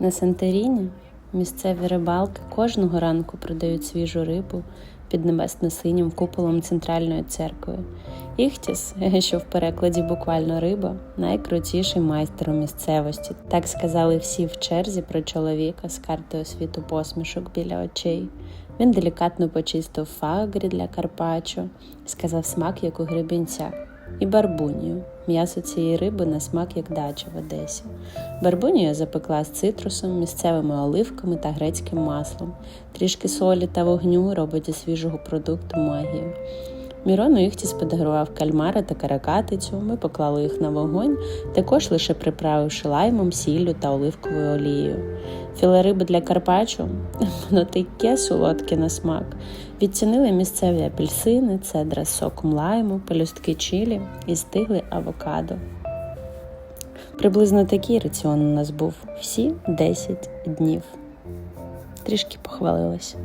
На Санторіні місцеві рибалки кожного ранку продають свіжу рибу під небесно-синім куполом центральної церкви. Іхтіс, що в перекладі буквально риба, найкрутіший майстер у місцевості. Так сказали всі в черзі про чоловіка з картою світу посмішок біля очей. Він делікатно почистив фагрі для карпаччо, сказав смак, як у гребінця, і барбунію. М'ясо цієї риби на смак, як дача в Одесі. Барбунію запекла з цитрусом, місцевими оливками та грецьким маслом. Трішки солі та вогню робить із свіжого продукту магію. Мірону Іхтіс подарував кальмари та каракатицю. Ми поклали їх на вогонь, також лише приправивши лаймом, сіллю та оливковою олією. Філе риби для карпаччо воно таке солодке на смак. Відцінили місцеві апельсини, цедра з соком лайму, пелюстки чилі і стиглий авокадо. Приблизно такий раціон у нас був всі 10 днів. Трішки похвалилась.